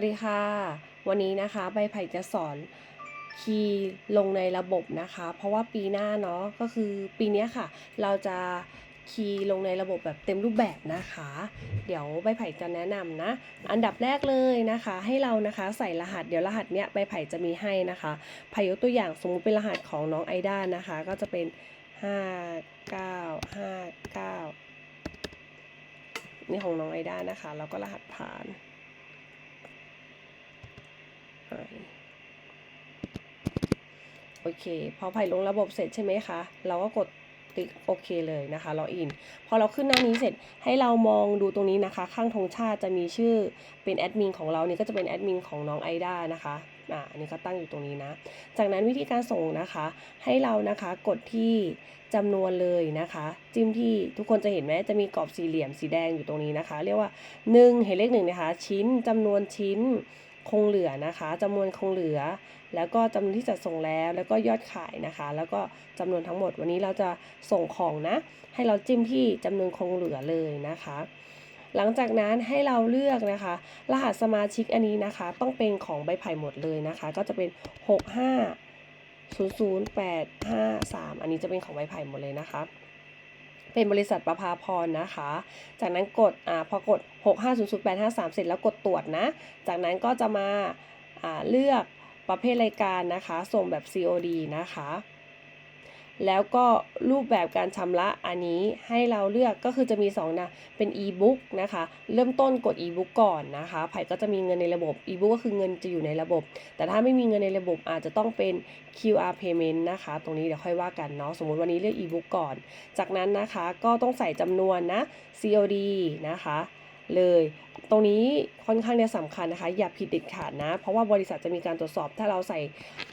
สวัสดีค่ะ วันนี้นะคะใบไผ่จะสอนคีย์ลงในระบบนะคะ เพราะว่าปีหน้าเนาะก็คือปีนี้ค่ะ เราจะคีย์ลงในระบบแบบเต็มรูปแบบนะคะ เดี๋ยวใบไผ่จะแนะนำนะ อันดับแรกเลยนะคะ ให้เรานะคะใส่รหัสเดี๋ยวรหัสเนี้ยใบไผ่จะมีให้นะคะไผ่ยกตัวอย่างสมมติเป็นรหัสของน้องไอด้านะคะ ก็จะเป็น 5 9 5 9 นี่ของน้องไอด้านะคะ แล้วก็รหัสผ่าน โอเค พอไผ่ลงระบบเสร็จใช่ไหมคะ เราก็กดติ๊กโอเคเลยนะคะล็อกอิน พอเราขึ้นหน้านี้เสร็จให้เรามองดูตรงนี้นะคะ ข้างธงชาติจะมีชื่อเป็นแอดมินของเราเนี่ยก็จะเป็นแอดมินของน้องไอด้านะคะอ่าอันนี้ก็ตั้งอยู่ตรงนี้นะ จากนั้นวิธีการส่งนะคะ ให้เรานะคะกดที่จำนวนเลยนะคะ จิ้มที่ทุกคนจะเห็นไหมจะมีกรอบสี่เหลี่ยมสีแดงอยู่ตรงนี้นะคะ เรียกว่า 1 เห็นเลขหนึ่งนะคะ ชิ้นจำนวนชิ้น คงเหลือนะคะจำนวนคงเหลือ แล้วก็จำนวนที่จัดส่งแล้ว แล้วก็ยอดขายนะคะ แล้วก็จำนวนทั้งหมดวันนี้เราจะส่งของนะ ให้เราจิ้มที่จำนวนคงเหลือเลยนะคะ หลังจากนั้นให้เราเลือกนะคะ รหัสสมาชิกอันนี้นะคะ ต้องเป็นของใบไผ่หมดเลยนะคะ ก็จะเป็น 65 00853 อันนี้จะเป็นของใบไผ่หมดเลยนะคะ เป็นบริษัทประภาพรนะคะ จากนั้นกดอ่าพอกด 6500853 เสร็จแล้วกดตรวจนะ จากนั้นก็จะมาอ่าเลือกประเภทรายการนะคะ ส่งแบบ COD นะคะ แล้วก็รูปแบบการชำระอันนี้ให้เราเลือกก็คือจะมี2นะเป็น e-book นะคะ เริ่มต้นกด e-book ก่อนนะคะไผ่ก็จะมีเงินในระบบ e-book ก็คือเงินจะอยู่ในระบบ แต่ถ้าไม่มีเงินในระบบอาจจะต้องเป็น QR payment นะคะ ตรงนี้เดี๋ยวค่อยว่ากันเนาะสมมติวันนี้เลือก e-book ก่อน จากนั้นนะคะก็ต้องใส่จำนวนนะ COD นะคะเลยตรงนี้ค่อนข้างเนี่ยสำคัญนะคะ อย่าผิดเด็ดขาดนะ เพราะว่าบริษัทจะมีการตรวจสอบถ้าเราใส่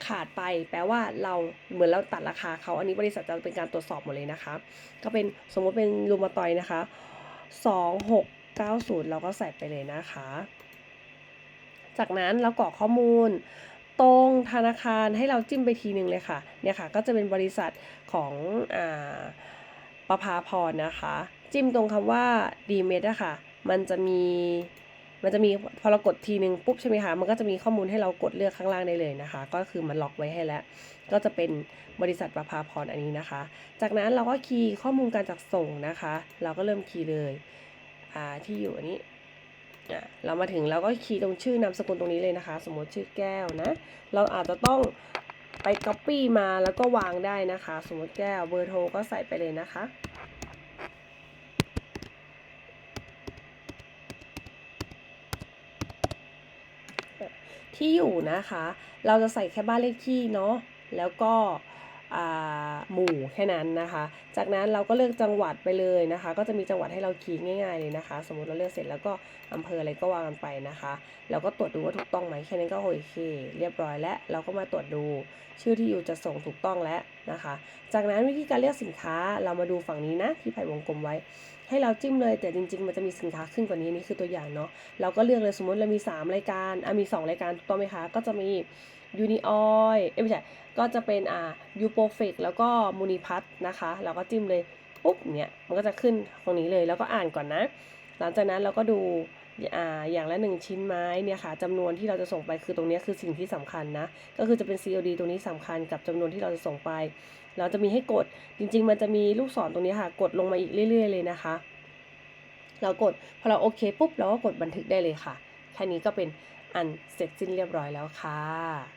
ขาดไป แปลว่าเราเหมือนเราตัดราคาเขาอันนี้บริษัทจะเป็นการตรวจสอบหมดเลยนะคะ ก็เป็นสมมติเป็นรูมาตอยนะคะ2690 เราก็ใส่ไปเลยนะคะ จากนั้นเรากรอกข้อมูลตรงธนาคารให้เราจิ้มไปทีนึงเลยค่ะเนี่ยค่ะก็จะเป็นบริษัทของอประภาพรนะคะ จิ้มตรงคำว่า d m e d อะค่ะ มันจะมี มันจะมีพอเรากดทีนึงปุ๊บใช่ไหมคะมันก็จะมีข้อมูลให้เรากดเลือกข้างล่างได้เลยนะคะ ก็คือมันล็อกไว้ให้แล้ว ก็จะเป็นบริษัทประภาพรอันนี้นะคะ จากนั้นเราก็คีย์ข้อมูลการจัดส่งนะคะ เราก็เริ่มคีย์เลยอ่าที่อยู่อันนี้อะเรามาถึงเราก็คีย์ตรงชื่อนามสกุลตรงนี้เลยนะคะ สมมติชื่อแก้วนะ เราอาจจะต้องไป copy มาแล้วก็วางได้นะคะ สมมติแก้วเบอร์โทรก็ใส่ไปเลยนะคะ ที่อยู่นะคะ เราจะใส่แค่บ้านเลขที่เนาะแล้วก็หมู่แค่นั้นนะคะ จากนั้นเราก็เลือกจังหวัดไปเลยนะคะ ก็จะมีจังหวัดให้เราคีย์ง่ายๆเลยนะคะ สมมติเราเลือกเสร็จแล้วก็อำเภออะไรก็วางกันไปนะคะแล้วก็ตรวจดูว่าถูกต้องไหมแค่นั้นก็โอเค เรียบร้อยแล้วเราก็มาตรวจดู ชื่อที่อยู่จะส่งถูกต้องแล้ว นะคะ จากนั้นวิธีการเลือกสินค้าเรามาดูฝั่งนี้นะที่ไผ่วงกลมไว้ ให้เราจิ้มเลยแต่จริง ๆ มันจะมีสินค้าขึ้นกว่านี้นี่คือตัวอย่างเนาะเราก็เลือกเลยสมมติเรามี 3 รายการอะมี 2 รายการถูกต้องไหมคะก็จะมียูนิออยเอ้ไม่ใช่ก็จะเป็นอ่ายูโปรเฟกแล้วก็มูนิพัทนะคะ เราก็จิ้มเลยปุ๊บเนี่ยมันก็จะขึ้นตรงนี้เลยแล้วก็อ่านก่อนนะ หลังจากนั้นเราก็ดู ออย่างละหนึ่งชิ้นไม้เนี่ยค่ะจำนวนที่เราจะส่งไปคือตรงนี้คือสิ่งที่สำคัญนะ ก็คือจะเป็น COD ตรงนี้สำคัญกับจำนวนที่เราจะส่งไป เราจะมีให้กดจริง ๆ มันจะมีลูกศรตรงนี้ค่ะกดลงมาอีกเรื่อยๆ เลยนะคะ เรากดพอเราโอเคปุ๊บเราก็กดบันทึกได้เลยค่ะแค่นี้ก็เป็นอันเสร็จสิ้นเรียบร้อยแล้วค่ะ